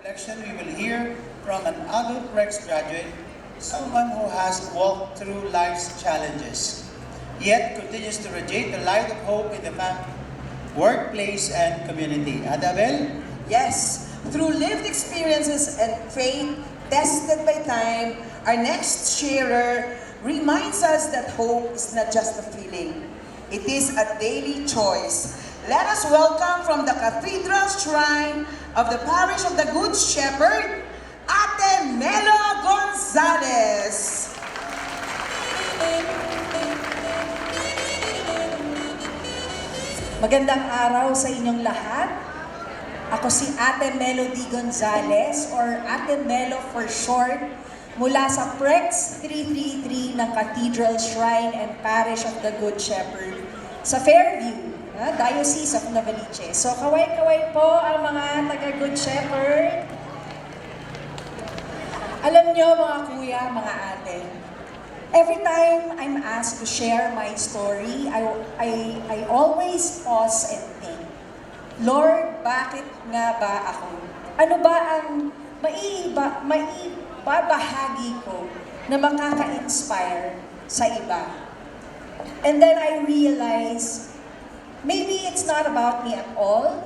reflection, we will hear from an adult Rex graduate, someone who has walked through life's challenges, yet continues to radiate the light of hope in the fam- workplace and community. Adabel? Yes, through lived experiences and faith tested by time, our next sharer reminds us that hope is not just a feeling, it is a daily choice. Let us welcome from the Cathedral Shrine of the Parish of the Good Shepherd, Ate Melo Gonzalez. Magandang araw sa inyong lahat. Ako si Ate Melody Gonzales or Ate Melo for short mula sa PREX 333 ng Cathedral Shrine and Parish of the Good Shepherd sa Fairview, ah, Diocese of Novaliches. So kaway-kaway po ang mga taga Good Shepherd. Alam nyo mga kuya, mga ate, Every time I'm asked to share my story, I, I, I always pause and think, Lord, bakit nga ba ako? Ano ba ang maiiba, maibabahagi ko na makaka-inspire sa iba? And then I realize, maybe it's not about me at all.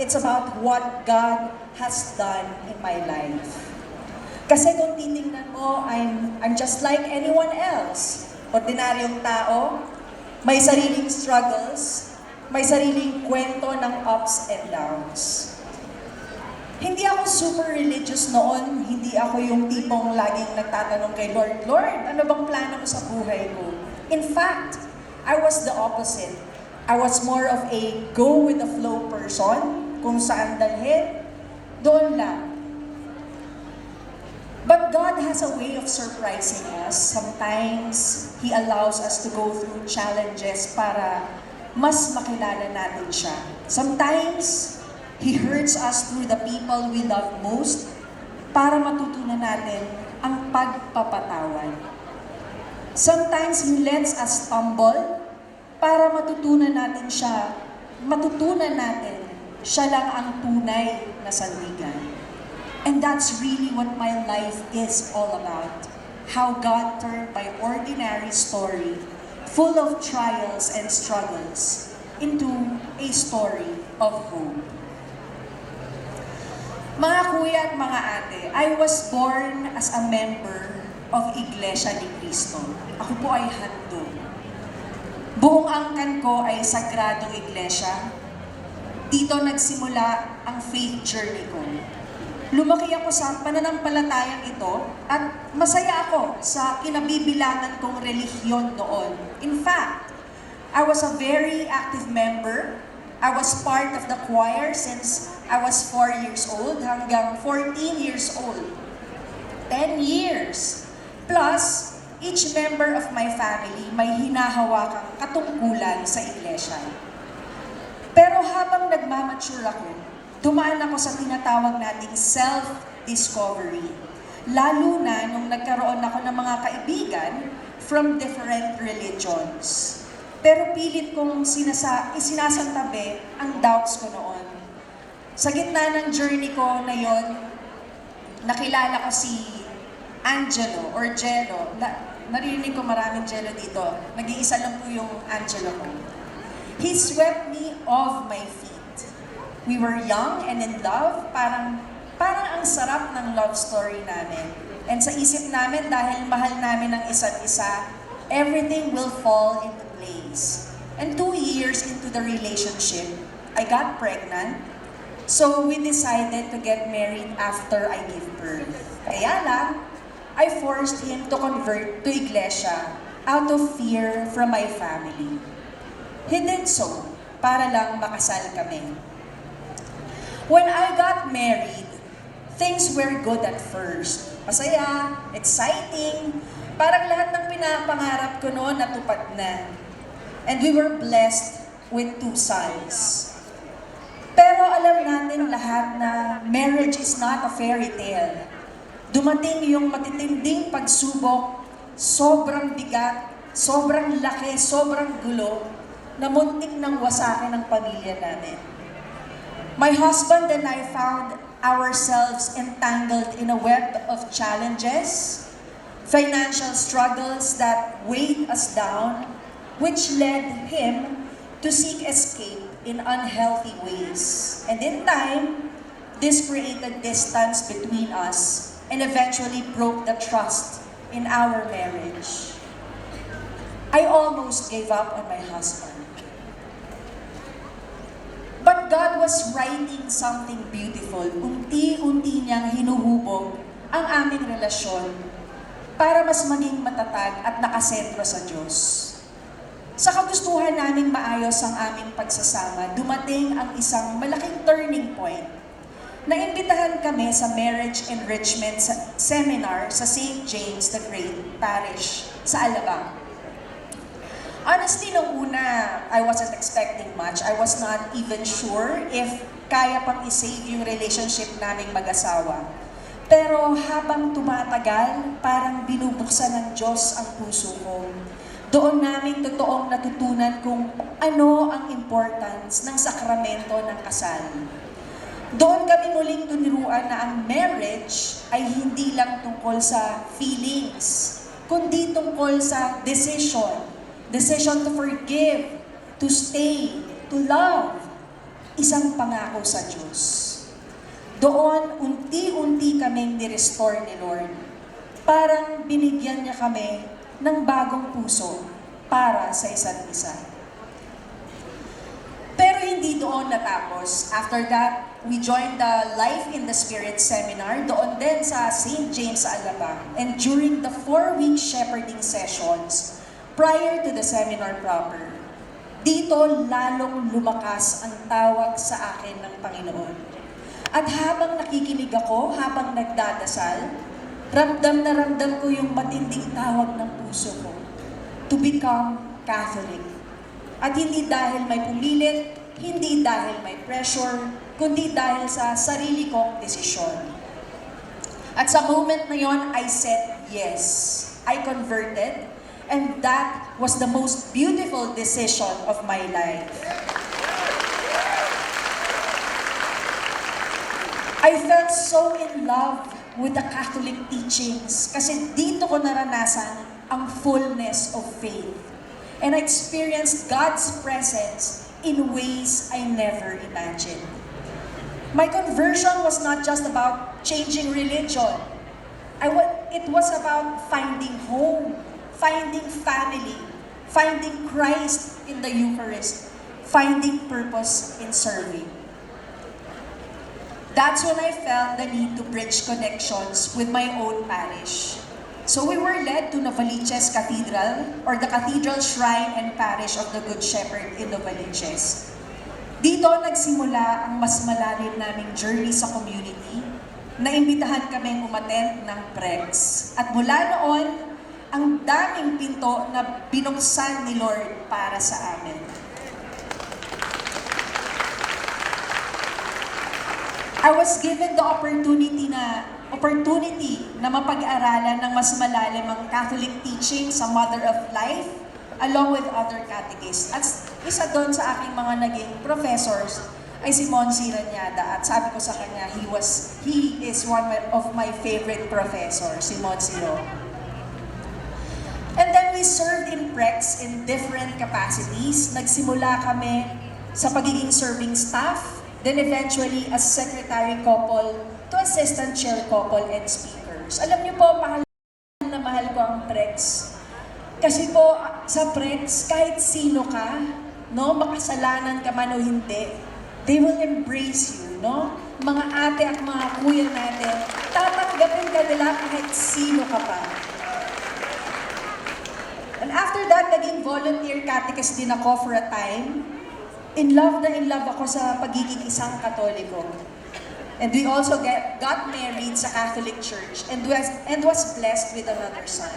It's about what God has done in my life. Kasi kung titingnan mo, I'm, I'm just like anyone else. Ordinaryong tao, may sariling struggles, may sariling kwento ng ups and downs. Hindi ako super religious noon, hindi ako yung tipong laging nagtatanong kay Lord, Lord, ano bang plano mo sa buhay ko? In fact, I was the opposite. I was more of a go with the flow person, kung saan dalhin, doon lang. But God has a way of surprising us. Sometimes, He allows us to go through challenges para mas makilala natin siya. Sometimes, He hurts us through the people we love most para matutunan natin ang pagpapatawad. Sometimes, He lets us stumble para matutunan natin siya, matutunan natin siya lang ang tunay na sandigan. And that's really what my life is all about. How God turned my ordinary story, full of trials and struggles, into a story of hope. Mga kuya at mga ate, I was born as a member of Iglesia ni Cristo. Ako po ay handog. Buong angkan ko ay Sagradong Iglesia. Dito nagsimula ang faith journey ko. Lumaki ako sa pananampalatayang ito at masaya ako sa kinabibilangan kong relihiyon noon. In fact, I was a very active member. I was part of the choir since I was 4 years old hanggang 14 years old. 10 years. Plus, each member of my family may hinahawakang katungkulan sa iglesia. Pero habang nagmamature ako, dumaan ako sa tinatawag nating self-discovery. Lalo na nung nagkaroon ako ng mga kaibigan from different religions. Pero pilit kong sinasa, isinasantabi ang doubts ko noon. Sa gitna ng journey ko na yon, nakilala ko si Angelo or Jello. Na, narinig ko maraming Jello dito. Nag-iisa lang po yung Angelo ko. He swept me off my feet. We were young and in love, parang, parang ang sarap ng love story namin. And sa isip namin, dahil mahal namin ang isa't isa, everything will fall into place. And two years into the relationship, I got pregnant. So we decided to get married after I gave birth. Kaya lang, I forced him to convert to iglesia out of fear from my family. He did so para lang makasal kami. When I got married, things were good at first. Masaya, exciting, parang lahat ng pinapangarap ko noon natupad na. And we were blessed with two sons. Pero alam natin lahat na marriage is not a fairy tale. Dumating yung matitinding pagsubok, sobrang bigat, sobrang laki, sobrang gulo, na muntik nang wasakin ang pamilya namin. My husband and I found ourselves entangled in a web of challenges, financial struggles that weighed us down, which led him to seek escape in unhealthy ways. And in time, this created distance between us and eventually broke the trust in our marriage. I almost gave up on my husband. But God was writing something beautiful. Unti-unti niyang hinuhubog ang aming relasyon para mas maging matatag at nakasentro sa Diyos. Sa kagustuhan naming maayos ang aming pagsasama, dumating ang isang malaking turning point. Naimbitahan kami sa Marriage Enrichment Se- Seminar sa St. James the Great Parish sa Alabang. Honestly, nung una, I wasn't expecting much. I was not even sure if kaya pang isave yung relationship naming mag-asawa. Pero habang tumatagal, parang binubuksan ng Diyos ang puso ko. Doon namin totoong natutunan kung ano ang importance ng sakramento ng kasal. Kami muling tuniruan na ang marriage ay hindi lang tungkol sa feelings, kundi tungkol sa decision. Decision to forgive, to stay, to love. Isang pangako sa Diyos. Doon, unti-unti kaming ni-restore ni Lord. Parang binigyan niya kami ng bagong puso para sa isa't isa. Pero hindi doon natapos. After that, we joined the Life in the Spirit seminar doon din sa St. James sa. And during the four-week shepherding sessions, prior to the seminar proper, dito lalong lumakas ang tawag sa akin ng Panginoon. At habang nakikinig ako, habang nagdadasal, ramdam na ramdam ko yung matinding tawag ng puso ko to become Catholic. At hindi dahil may pumilit, hindi dahil may pressure, kundi dahil sa sarili kong desisyon. At sa moment na yon, I said yes. I converted, and that was the most beautiful decision of my life. I felt so in love with the Catholic teachings kasi dito ko naranasan ang fullness of faith. And I experienced God's presence in ways I never imagined. My conversion was not just about changing religion. I wa- it was about finding home, finding family, finding Christ in the Eucharist, finding purpose in serving. That's when I felt the need to bridge connections with my own parish. So we were led to Novaliches Cathedral or the Cathedral Shrine and Parish of the Good Shepherd in Novaliches. Dito nagsimula ang mas malalim naming journey sa community. Naimbitahan kaming umattend ng PREX. At mula noon, ang daming pinto na binuksan ni Lord para sa amin. I was given the opportunity na opportunity na mapag-aralan ng mas malalim ang Catholic teaching sa Mother of Life along with other catechists. At isa doon sa aking mga naging professors ay si Monsi Ranyada at sabi ko sa kanya, he was he is one of my favorite professors, si Monsi Ro. And then we served in PREX in different capacities. Nagsimula kami sa pagiging serving staff, then eventually as secretary couple to assistant chair couple and speakers. Alam niyo po, mahal na mahal ko ang PREX. Kasi po, sa PREX, kahit sino ka, no, makasalanan ka man o hindi, they will embrace you, no? Mga ate at mga kuya natin, tatanggapin ka nila kahit sino ka pa. And after that, naging volunteer catechist din ako for a time. In love na in love ako sa pagiging isang katoliko. And we also get, got married sa Catholic Church and was, and was blessed with another son.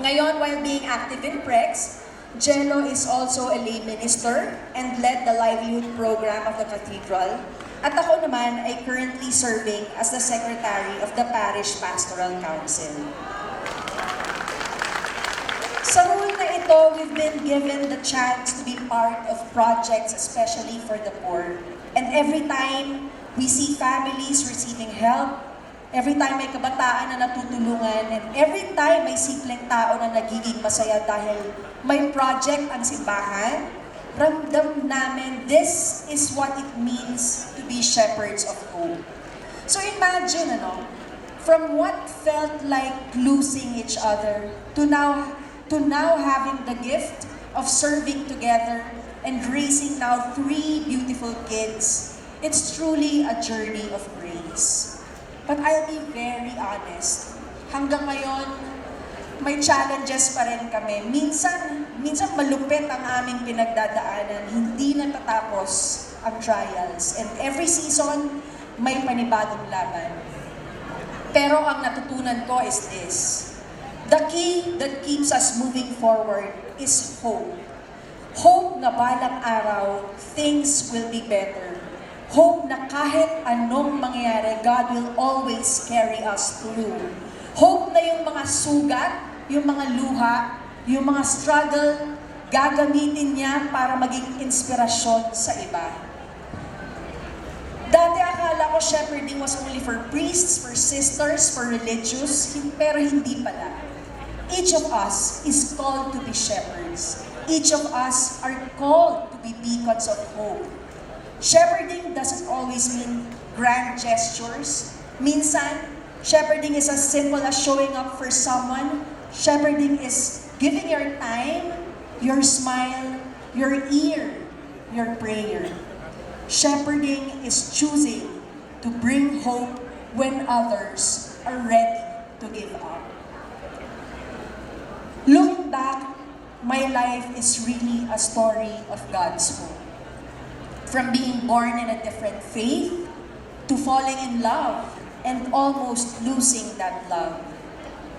Ngayon, while being active in PREX, Jello is also a lay minister and led the livelihood program of the cathedral. At ako naman ay currently serving as the secretary of the Parish Pastoral Council. Sa role na ito, we've been given the chance to be part of projects especially for the poor. And every time We see families receiving help. Every time may kabataan na natutulungan and every time may simpleng tao na nagiging masaya dahil may project ang simbahan, ramdam namin this is what it means to be shepherds of hope. So imagine, ano, from what felt like losing each other to now to now having the gift of serving together and raising now three beautiful kids. It's truly a journey of grace. But I'll be very honest. Hanggang ngayon, may challenges pa rin kami. Minsan, minsan malupit ang aming pinagdadaanan. Hindi natatapos ang trials. And every season, may panibagong laban. Pero ang natutunan ko is this. The key that keeps us moving forward is hope. Hope na balang araw, things will be better. Hope na kahit anong mangyayari, God will always carry us through. Hope na yung mga sugat, yung mga luha, yung mga struggle, gagamitin niya para maging inspirasyon sa iba. Dati akala ko shepherding was only for priests, for sisters, for religious, pero hindi pala. Each of us is called to be shepherds. Each of us are called to be beacons of hope. Shepherding doesn't always mean grand gestures. Minsan, shepherding is as simple as showing up for someone. Shepherding is giving your time, your smile, your ear, your prayer. Shepherding is choosing to bring hope when others are ready to give up. Looking back, my life is really a story of God's hope. From being born in a different faith to falling in love and almost losing that love,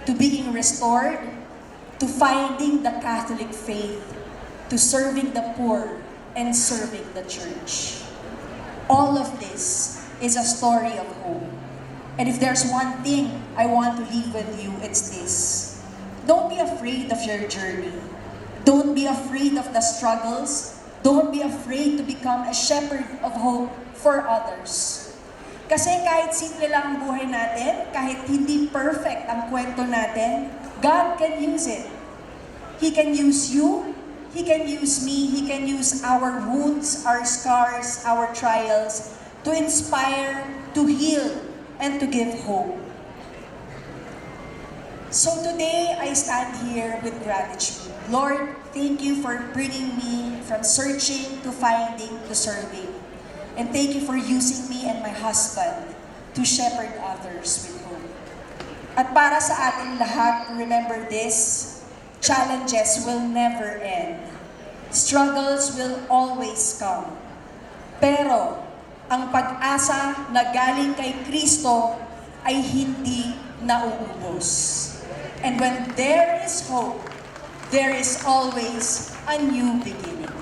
to being restored, to finding the Catholic faith, to serving the poor and serving the church. All of this is a story of hope. And if there's one thing I want to leave with you, it's this. Don't be afraid of your journey. Don't be afraid of the struggles. Don't be afraid to become a shepherd of hope for others. Kasi kahit simple lang ang buhay natin, kahit hindi perfect ang kwento natin, God can use it. He can use you, He can use me, He can use our wounds, our scars, our trials to inspire, to heal, and to give hope. So today, I stand here with gratitude. Lord, thank you for bringing me from searching to finding to serving. And thank you for using me and my husband to shepherd others with hope. At para sa ating lahat, remember this, challenges will never end. Struggles will always come. Pero, ang pag-asa na galing kay Kristo ay hindi nauubos. And when there is hope, there is always a new beginning.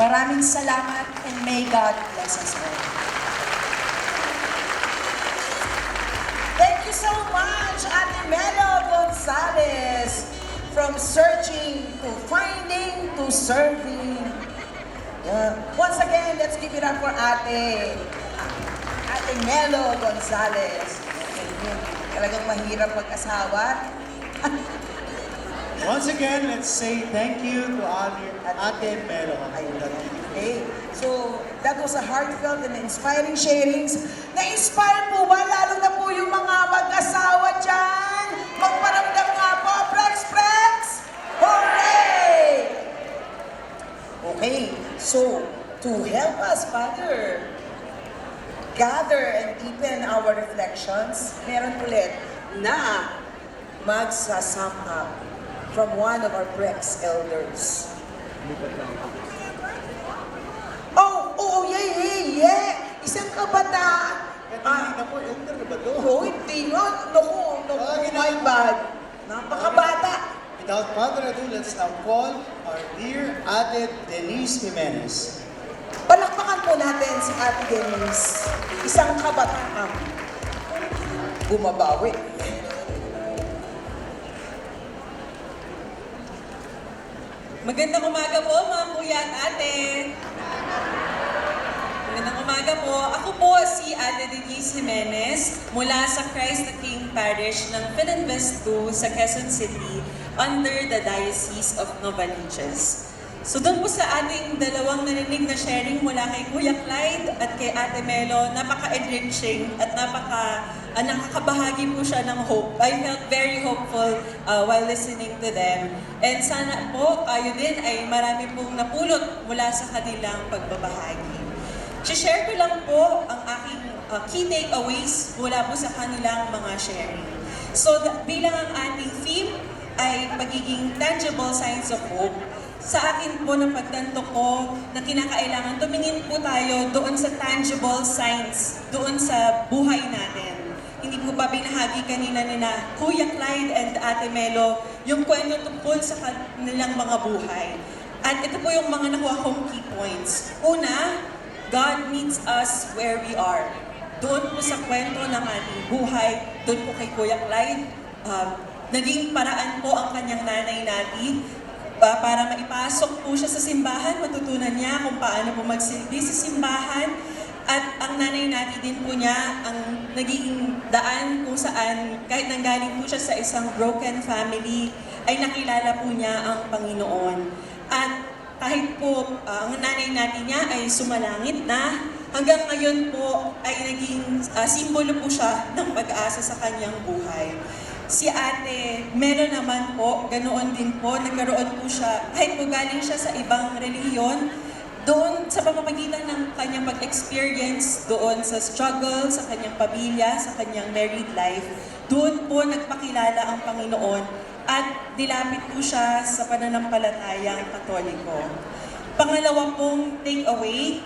Maraming salamat and may God bless us all. Thank you so much, Ate Melo Gonzalez. From searching to finding to serving. Yeah. Once again, let's give it up for Ate. Ate Melo Gonzalez. Talagang mahirap mag-asawa. Once again, let's say thank you to Ate, Melo. Okay. So, that was a heartfelt and inspiring sharings. Na-inspire po ba? Lalo na po yung mga mag-asawa dyan. Magparamdam nga po. Prex, Prex! Hooray! Okay. So, to help us, Father, gather and deepen our reflections, meron ulit na magsasum up from one of our Prex elders. Oh, oh, yeah, yeah, yeah. Isang kabataan. Ah, na po, enter na ba to? oh, hindi nga. Naku, naku, Ah, my bad. Napakabata. Without further ado, let's now call our dear Ate Denise Jimenez. Palakpakan po natin si Ate Denise. Isang kabataan. Bumabawi. Magandang umaga po mga kuya at ate. Magandang umaga po. Ako po si Ate Denise Jimenez mula sa Christ the King Parish ng Philinvest 2 sa Quezon City under the Diocese of Novaliches. So doon po sa ating dalawang narinig na sharing mula kay Kuya Clyde at kay Ate Melo, napaka-enriching at napaka ah, nakakabahagi po siya ng hope. I felt very hopeful uh, while listening to them. And sana po kayo din ay marami pong napulot mula sa kanilang pagbabahagi. share ko lang po ang aking uh, key takeaways mula po sa kanilang mga sharing. So bilang ang ating theme ay pagiging tangible signs of hope, sa akin po ng pagtanto ko na kinakailangan tumingin po tayo doon sa tangible signs, doon sa buhay natin. Hindi po ba binahagi kanina ni na Kuya Clyde and Ate Melo yung kwento tungkol sa kanilang mga buhay. At ito po yung mga nakuha kong key points. Una, God meets us where we are. Doon po sa kwento ng ating buhay, doon po kay Kuya Clyde, um, naging paraan po ang kanyang nanay natin pa- para maipasok po siya sa simbahan, matutunan niya kung paano po magsilbi sa simbahan. At ang nanay natin din po niya ang naging daan kung saan kahit nanggaling po siya sa isang broken family, ay nakilala po niya ang Panginoon. At kahit po ah, ang nanay natin niya ay sumalangit na, hanggang ngayon po ay naging ah, simbolo po siya ng pag-asa sa kanyang buhay. Si ate, meron naman po, ganoon din po, nagkaroon po siya, kahit po galing siya sa ibang reliyon, doon sa pamamagitan ng kanyang pag-experience doon sa struggle, sa kanyang pamilya, sa kanyang married life, doon po nagpakilala ang Panginoon at dilapit po siya sa pananampalatayang katoliko. Pangalawa pong takeaway,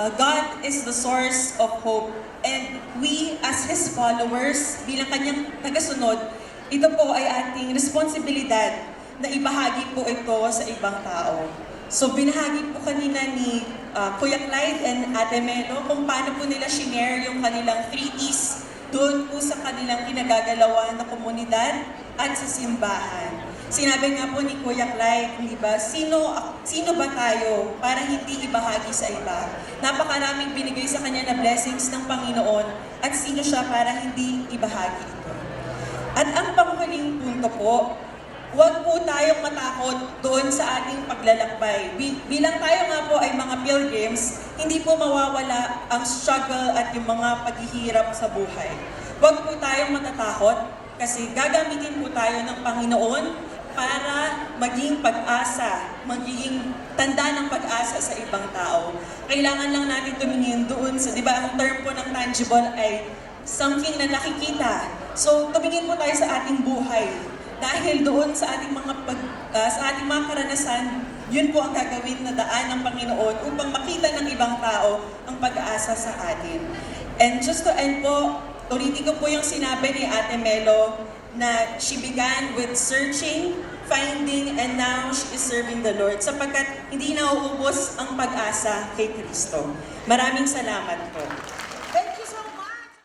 uh, God is the source of hope and we as His followers, bilang kanyang tagasunod, ito po ay ating responsibilidad na ibahagi po ito sa ibang tao. So binahagi po kanina ni uh, Kuya Clyde and Ate Melo kung paano po nila shinare yung kanilang 3Ds doon po sa kanilang kinagagalawan na komunidad at sa simbahan. Sinabi nga po ni Kuya Clyde, di ba, sino, sino ba tayo para hindi ibahagi sa iba? Napakaraming binigay sa kanya na blessings ng Panginoon at sino siya para hindi ibahagi. At ang panghuling punto po, huwag po tayong matakot doon sa ating paglalakbay. Bi- bilang tayo nga po ay mga pilgrims, hindi po mawawala ang struggle at yung mga paghihirap sa buhay. Huwag po tayong matatakot kasi gagamitin po tayo ng Panginoon para maging pag-asa, magiging tanda ng pag-asa sa ibang tao. Kailangan lang natin tumingin doon sa, di ba, ang term po ng tangible ay something na nakikita. So, tumingin po tayo sa ating buhay. Dahil doon sa ating mga pag, ah, sa ating mga karanasan, yun po ang gagawin na daan ng Panginoon upang makita ng ibang tao ang pag-asa sa atin. And just to end po, ulitin ko po yung sinabi ni Ate Melo na she began with searching, finding, and now she is serving the Lord sapagkat hindi nauubos ang pag-asa kay Kristo. Maraming salamat po.